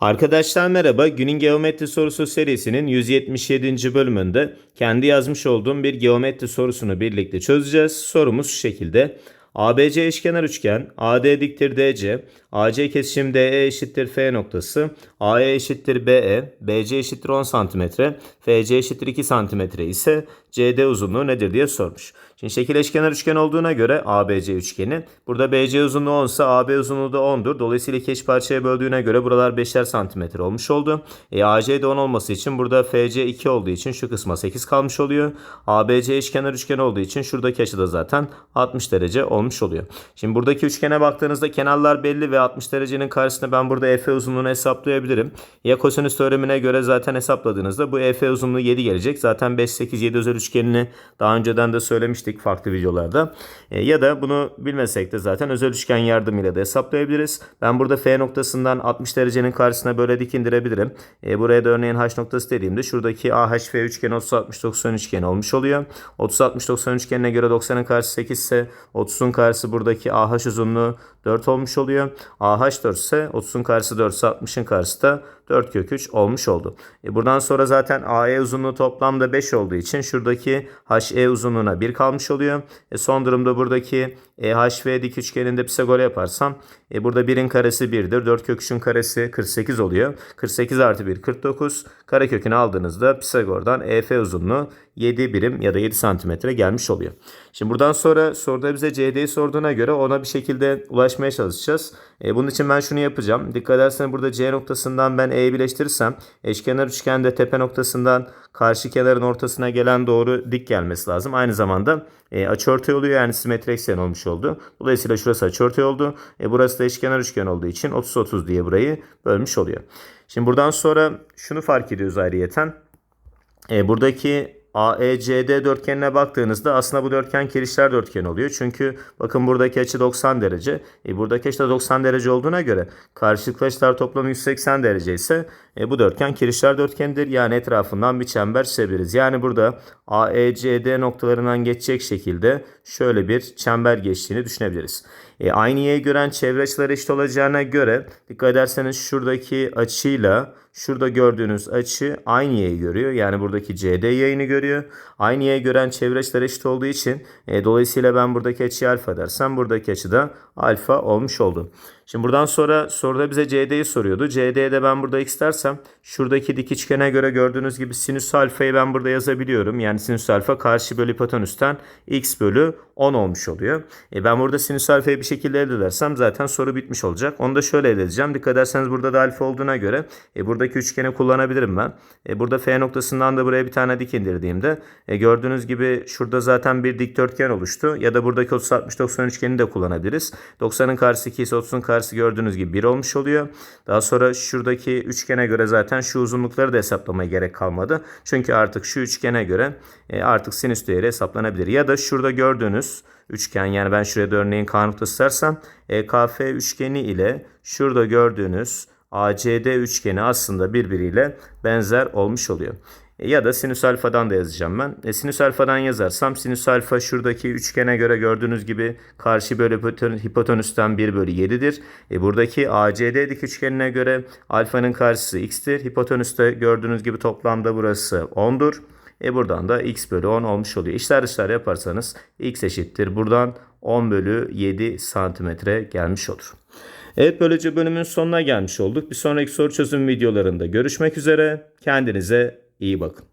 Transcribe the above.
Arkadaşlar merhaba. Günün geometri sorusu serisinin 177. bölümünde kendi yazmış olduğum bir geometri sorusunu birlikte çözeceğiz. Sorumuz şu şekilde. ABC eşkenar üçgen, AD diktir DC, AC kesişim DE eşittir F noktası, AE eşittir BE, BC eşittir 10 cm, FC eşittir 2 cm ise CD uzunluğu nedir diye sormuş. Şimdi şekil eşkenar üçgen olduğuna göre ABC üçgeni. Burada BC uzunluğu 10 ise AB uzunluğu da 10'dur. Dolayısıyla iki eş parçaya böldüğüne göre buralar 5'er santimetre olmuş oldu. E, AC de 10 olması için burada FC 2 olduğu için şu kısma 8 kalmış oluyor. ABC eşkenar üçgen olduğu için şuradaki açı da zaten 60 derece olmuş oluyor. Şimdi buradaki üçgene baktığınızda kenarlar belli ve 60 derecenin karşısında ben burada EF uzunluğunu hesaplayabilirim. Ya kosinüs teoremine göre zaten hesapladığınızda bu EF uzunluğu 7 gelecek. Zaten 5, 8, 7 özel üçgenini daha önceden de söylemiştik farklı videolarda. E, ya da bunu bilmesek de zaten özel üçgen yardımıyla da hesaplayabiliriz. Ben burada F noktasından 60 derecenin karşısına böyle dik indirebilirim. E, buraya da örneğin H noktası dediğimde şuradaki AHF üçgeni 30 60 90 üçgeni olmuş oluyor. 30 60 90 üçgenine göre 90'ın karşısı 8 ise 30'un karşısı buradaki AH uzunluğu 4 olmuş oluyor. AH 4 ise 30'un karşısı 4 ise 60'ın karşısı da 4 kök 3 olmuş oldu. E buradan sonra zaten AE uzunluğu toplamda 5 olduğu için şuradaki HE uzunluğuna 1 kalmış oluyor. E son durumda buradaki EHV dik üçgeninde Pisagor yaparsam e burada 1'in karesi 1'dir. 4 kök 3'ün karesi 48 oluyor. 48 artı 1 49. Karekökünü aldığınızda Pisagor'dan EF uzunluğu 7 birim ya da 7 santimetre gelmiş oluyor. Şimdi buradan sonra soruda bize CD'yi sorduğuna göre ona bir şekilde ulaşmaya çalışacağız. E, bunun için ben şunu yapacağım. Dikkat ederseniz burada C noktasından ben E'yi birleştirirsem eşkenar üçgende tepe noktasından karşı kenarın ortasına gelen doğru dik gelmesi lazım. Aynı zamanda e, açıortay oluyor yani simetri eksen olmuş oldu. Dolayısıyla şurası açıortay oldu. E, burası da eşkenar üçgen olduğu için 30-30 diye burayı bölmüş oluyor. Şimdi buradan sonra şunu fark ediyoruz ayrıyeten. E, buradaki AECD dörtgenine baktığınızda aslında bu dörtgen kirişler dörtgeni oluyor. Çünkü bakın buradaki açı 90 derece. E, buradaki açı da 90 derece olduğuna göre karşılıklı açılar toplamı 180 derece ise e, bu dörtgen kirişler dörtgenidir. Yani etrafından bir çember çizebiliriz. Yani burada AECD noktalarından geçecek şekilde şöyle bir çember geçtiğini düşünebiliriz. E, aynı y'yi gören çevre açıları eşit olacağına göre dikkat ederseniz şuradaki açıyla şurada gördüğünüz açı aynı y'yi görüyor. Yani buradaki CD yayını görüyor. Aynı y'yi gören çevre açıları eşit olduğu için e, dolayısıyla ben buradaki açıyı alfa dersem buradaki açı da alfa olmuş oldu. Şimdi buradan sonra soruda bize CD'yi soruyordu. CD'ye de ben burada x dersem şuradaki dik üçgene göre gördüğünüz gibi sinüs alfayı ben burada yazabiliyorum. Yani sinüs alfa karşı bölü hipotenüsten x bölü 10 olmuş oluyor. E ben burada sinüs alfayı bir şekilde elde edersem zaten soru bitmiş olacak. Onu da şöyle elde edeceğim. Dikkat ederseniz burada da alfa olduğuna göre e, buradaki üçgeni kullanabilirim ben. E, burada F noktasından da buraya bir tane dik indirdiğimde e, gördüğünüz gibi şurada zaten bir dikdörtgen oluştu. Ya da buradaki 30 60 90 üçgeni de kullanabiliriz. 90'ın karşısı 2 ise 30'un karşısı gördüğünüz gibi 1 olmuş oluyor. Daha sonra şuradaki üçgene göre zaten şu uzunlukları da hesaplamaya gerek kalmadı. Çünkü artık şu üçgene göre e, artık sinüs değeri hesaplanabilir. Ya da şurada gördüğünüz üçgen yani ben şuraya da örneğin K noktası dersem EKF üçgeni ile şurada gördüğünüz ACD üçgeni aslında birbiriyle benzer olmuş oluyor. E, Ya da sinüs alfadan da yazacağım ben. E, sinüs alfadan yazarsam sinüs alfa şuradaki üçgene göre gördüğünüz gibi karşı bölü hipoten- hipotenüsten 1 bölü 7'dir. E, buradaki ACD dik üçgenine göre alfanın karşısı x'tir. Hipotenüste gördüğünüz gibi toplamda burası 10'dur. E buradan da x bölü 10 olmuş oluyor. İşler dışlar yaparsanız x eşittir. Buradan 10 bölü 7 santimetre gelmiş olur. Evet böylece bölümün sonuna gelmiş olduk. Bir sonraki soru çözüm videolarında görüşmek üzere. Kendinize iyi bakın.